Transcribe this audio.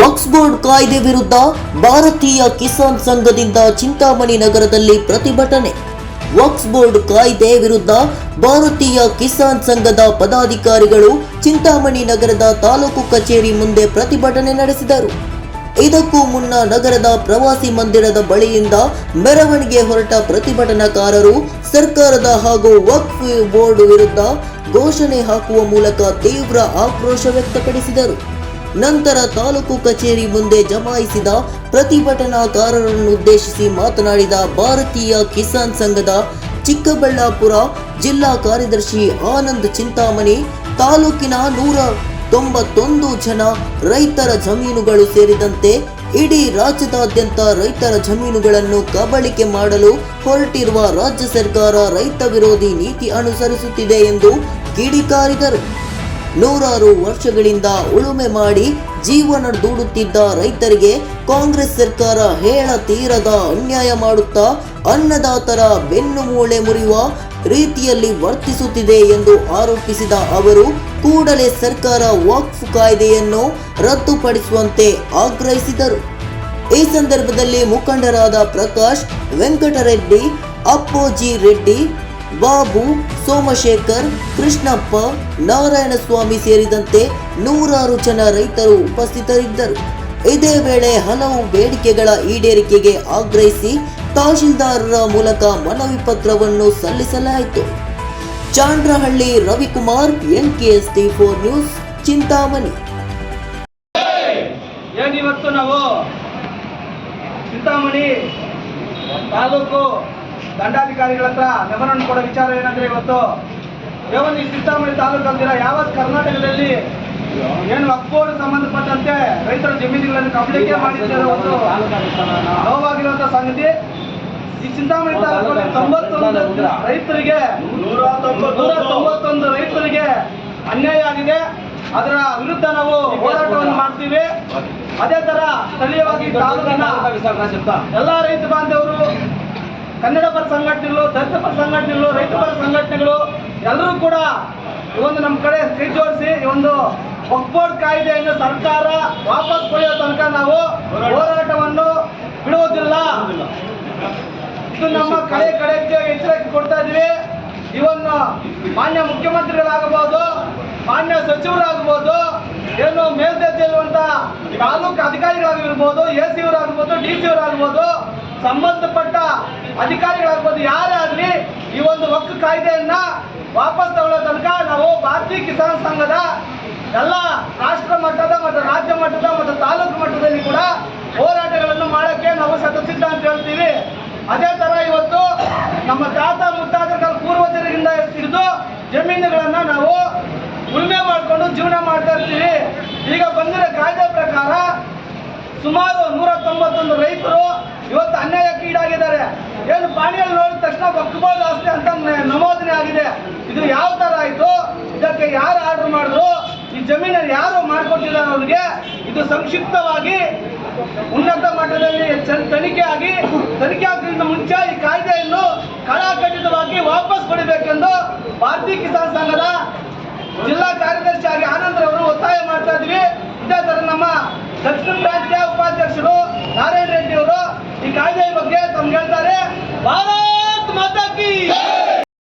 Wakf board ಕಾಯ್ದೆ ವಿರುದ್ಧ ಭಾರತೀಯ ಕಿಸಾನ್ ಸಂಘದಿಂದ ಚಿಂತಾಮಣಿ ನಗರದಲ್ಲಿ ಪ್ರತಿಭಟನೆ. ವಕ್ಸ್ ಬೋರ್ಡ್ ಕಾಯ್ದೆ ವಿರುದ್ಧ ಭಾರತೀಯ ಕಿಸಾನ್ ಸಂಘದ ಪದಾಧಿಕಾರಿಗಳು ಚಿಂತಾಮಣಿ ನಗರದ ತಾಲೂಕು ಕಚೇರಿ ಮುಂದೆ ಪ್ರತಿಭಟನೆ ನಡೆಸಿದರು. ಇದಕ್ಕೂ ಮುನ್ನ ನಗರದ ಪ್ರವಾಸಿ ಮಂದಿರದ ಬಳಿಯಿಂದ ಮೆರವಣಿಗೆ ಹೊರಟ ಪ್ರತಿಭಟನಾಕಾರರು ಸರ್ಕಾರದ ಹಾಗೂ ವಕ್ಫ್ ಬೋರ್ಡ್ ವಿರುದ್ಧ ಘೋಷಣೆ ಹಾಕುವ ಮೂಲಕ ತೀವ್ರ ಆಕ್ರೋಶ ವ್ಯಕ್ತಪಡಿಸಿದರು. ನಂತರ ತಾಲೂಕು ಕಚೇರಿ ಮುಂದೆ ಜಮಾಯಿಸಿದ ಪ್ರತಿಭಟನಾಕಾರರನ್ನು ಉದ್ದೇಶಿಸಿ ಮಾತನಾಡಿದ ಭಾರತೀಯ ಕಿಸಾನ್ ಸಂಘದ ಚಿಕ್ಕಬಳ್ಳಾಪುರ ಜಿಲ್ಲಾ ಕಾರ್ಯದರ್ಶಿ ಆನಂದ್ ಚಿಂತಾಮಣಿ, ತಾಲೂಕಿನ ನೂರ ತೊಂಬತ್ತೊಂದು ಜನ ರೈತರ ಜಮೀನುಗಳು ಸೇರಿದಂತೆ ಇಡೀ ರಾಜ್ಯದಾದ್ಯಂತ ರೈತರ ಜಮೀನುಗಳನ್ನು ಕಬಳಿಕೆ ಮಾಡಲು ಹೊರಟಿರುವ ರಾಜ್ಯ ಸರ್ಕಾರ ರೈತ ವಿರೋಧಿ ನೀತಿ ಅನುಸರಿಸುತ್ತಿದೆ ಎಂದು ಕಿಡಿಕಾರಿದರು. ನೂರಾರು ವರ್ಷಗಳಿಂದ ಉಳುಮೆ ಮಾಡಿ ಜೀವನ ದೂಡುತ್ತಿದ್ದ ರೈತರಿಗೆ ಕಾಂಗ್ರೆಸ್ ಸರ್ಕಾರ ಹೇಳ ತೀರದ ಅನ್ಯಾಯ ಮಾಡುತ್ತಾ ಅನ್ನದಾತರ ಬೆನ್ನು ಮೂಳೆ ಮುರಿಯುವ ರೀತಿಯಲ್ಲಿ ವರ್ತಿಸುತ್ತಿದೆ ಎಂದು ಆರೋಪಿಸಿದ ಅವರು, ಕೂಡಲೇ ಸರ್ಕಾರ ವಾಕ್ಫ್ ಕಾಯ್ದೆಯನ್ನು ರದ್ದುಪಡಿಸುವಂತೆ ಆಗ್ರಹಿಸಿದರು. ಈ ಸಂದರ್ಭದಲ್ಲಿ ಮುಖಂಡರಾದ ಪ್ರಕಾಶ್ ವೆಂಕಟರೆಡ್ಡಿ, ಅಪ್ಪೋಜಿ ರೆಡ್ಡಿ ಬಾಬು, ಸೋಮಶೇಖರ್, ಕೃಷ್ಣಪ್ಪ, ನಾರಾಯಣಸ್ವಾಮಿ ಸೇರಿದಂತೆ ನೂರಾರು ಜನ ರೈತರು ಉಪಸ್ಥಿತರಿದ್ದರು. ಇದೇ ವೇಳೆ ಹಲವು ಬೇಡಿಕೆಗಳ ಈಡೇರಿಕೆಗೆ ಆಗ್ರಹಿಸಿ ತಹಶೀಲ್ದಾರರ ಮೂಲಕ ಮನವಿ ಪತ್ರವನ್ನು ಸಲ್ಲಿಸಲಾಯಿತು. Chandrahalli Ravikumar, NKST four news, Chintamani. ಏನಿವತ್ತು ನಾವು? ಚಿಂತಾಮಣಿ ತಾಲೂಕು ದಂಡಾಧಿಕಾರಿಗಳ ಹತ್ರ ಮೆಮೊರನ್ನು ಕೊಡೋ ವಿಚಾರ ಏನಂದ್ರೆ ಇವತ್ತು ಯಾವತ್ತು ಈ ಚಿಂತಾಮಣಿ ತಾಲೂಕು ಅಂದಿರ ಯಾವ ಕರ್ನಾಟಕದಲ್ಲಿ ಏನು ಅಕ್ಬೋರ್ ಸಂಬಂಧಪಟ್ಟಂತೆ ರೈತರ ಜಮೀನುಗಳನ್ನು ಕಬಳಿಕೆ ಮಾಡಿದ್ದಾರೆ ಒಂದು ನೋವಾಗಿರುವಂತ ಸಂಗತಿ. ಈ ಚಿಂತಾಮಣಿ ತಾಲೂಕಲ್ಲಿ ತೊಂಬತ್ತೊಂದು ರೈತರಿಗೆ ನೂರ ತೊಂಬತ್ತೊಂದು ರೈತರಿಗೆ ಅನ್ಯಾಯ ಆಗಿದೆ. ಅದರ ವಿರುದ್ಧ ನಾವು ಹೋರಾಟವನ್ನು ಮಾಡ್ತೀವಿ. ಅದೇ ತರ ಸ್ಥಳೀಯವಾಗಿ ತಾಲೂಕಿನ ಎಲ್ಲಾ ರೈತ ಬಾಂಧವರು ಕನ್ನಡ ಪರ ಸಂಘಟನೆಗಳು, ದಲಿತ ಪರ ಸಂಘಟನೆಗಳು, ರೈತ ಪರ ಸಂಘಟನೆಗಳು ಎಲ್ಲರೂ ಕೂಡ ಈ ಒಂದು ನಮ್ಮ ಕಡೆ ಕೈ ಜೋಡಿಸಿ ಈ ಒಂದು ಒಕ್ಬೋರ್ಡ್ ಕಾಯ್ದೆಯನ್ನು ಸರ್ಕಾರ ವಾಪಸ್ ಪಡೆಯೋ ತನಕ ನಾವು ಹೋರಾಟವನ್ನು ಬಿಡುವುದಿಲ್ಲ. ಇದು ನಮ್ಮ ಕಡೆ ಕಡೆಗೆ ಎಚ್ಚರಿಕೆ ಕೊಡ್ತಾ ಇದೀವಿ ಇವನ್ನು ಮಾನ್ಯ ಮುಖ್ಯಮಂತ್ರಿಗಳಾಗಬಹುದು, ಮಾನ್ಯ ಸಚಿವರಾಗಬಹುದು, ಏನು ಮೇಲ್ದರ್ಜೆಯಲ್ಲಿರುವಂತ ತಾಲೂಕು ಅಧಿಕಾರಿಗಳಾಗಿರ್ಬೋದು ಎ ಸಿ ಅವರಾಗ್ಬೋದು ಡಿ ಸಿ ಅವರಾಗ್ಬೋದು ಸಂಬಂಧಪಟ್ಟ ಅಧಿಕಾರಿಗಳಾಗ್ಬೋದು ಯಾರೇ ಆಗಲಿ ಈ ಒಂದು ಒಕ್ಕು ಕಾಯ್ದೆಯನ್ನ ವಾಪಸ್ ತಗೊಳ್ಳೋ ತನಕ ನಾವು ಭಾರತೀಯ ಕಿಸಾನ್ ಸಂಘದ ಎಲ್ಲ ರಾಷ್ಟ್ರ ಮಟ್ಟದ ಮತ್ತು ರಾಜ್ಯ ಮಟ್ಟದ ಮತ್ತು ತಾಲೂಕು ಮಟ್ಟದಲ್ಲಿ ಕೂಡ ಹೋರಾಟಗಳನ್ನು ಮಾಡೋಕ್ಕೆ ನಾವು ಸಿದ್ಧ ಅಂತ ಹೇಳ್ತೀವಿ. ಅದೇ ತರ ಇವತ್ತು ನಮ್ಮ ತಾತ ಮುತ್ತಾತರ ಪೂರ್ವಜರಿಂದ ಹಿಡಿದು ಜಮೀನುಗಳನ್ನು ನಾವು ಉಳುಮೆ ಮಾಡಿಕೊಂಡು ಜೀವನ ಮಾಡ್ತಾ ಇರ್ತೀವಿ. ಈಗ ಬಂದಿರೋ ಕಾಯ್ದೆ ಪ್ರಕಾರ ಸುಮಾರು ನೂರ ತೊಂಬತ್ತೊಂದು ರೈತರು ಇವತ್ತು ಅನ್ಯಾಯಕ್ಕೆ ಈಡಾಗಿದ್ದಾರೆ ಏನು ಪಾಣಿಯಲ್ಲಿ ನೋಡಿದ ತಕ್ಷಣ ಒಕ್ಕಬೋದು ಆಸ್ತಿ ಅಂತ ನಮೋದನೆ ಆಗಿದೆ. ಇದು ಯಾವ ತರ ಆಯ್ತು? ಇದಕ್ಕೆ ಯಾರು ಆರ್ಡರ್ ಮಾಡಿದ್ರು? ಈ ಜಮೀನಲ್ಲಿ ಯಾರು ಮಾಡ್ಕೊಟ್ಟಿದ್ದಾರೆ ಅವ್ರಿಗೆ ಇದು ಸಂಕ್ಷಿಪ್ತವಾಗಿ ಉನ್ನತ ಮಟ್ಟದಲ್ಲಿ ತನಿಖೆ ಆಗಿ, ತನಿಖೆ ಆಗೋದ್ರಿಂದ ಮುಂಚೆ ಈ ಕಾಯ್ದೆಯನ್ನು ಕಲಾಖಂಡಿತವಾಗಿ ವಾಪಸ್ ಪಡಿಬೇಕೆಂದು ಭಾರತೀಯ ಕಿಸಾನ್ ಸಂಘದ ಜಿಲ್ಲಾ ಕಾರ್ಯದರ್ಶಿ ಆಗಿ ಆನಂದ್ ಅವರು ಒತ್ತಾಯ ಮಾಡ್ತಾ ಇದ್ವಿ ಇದೇ ತರ ನಮ್ಮ ದಕ್ಷಿಣ ರಾಜ್ಯ ಉಪಾಧ್ಯಕ್ಷರು ನಾರಾಯಣ ರೆಡ್ಡಿ ಅವರು ಈ ಕಾಯ್ದೆ ಬಗ್ಗೆ ತಮ್ಗೆ ಹೇಳ್ತಾರೆ ಭಾರತ್ ಮಾತಾ ಕಿ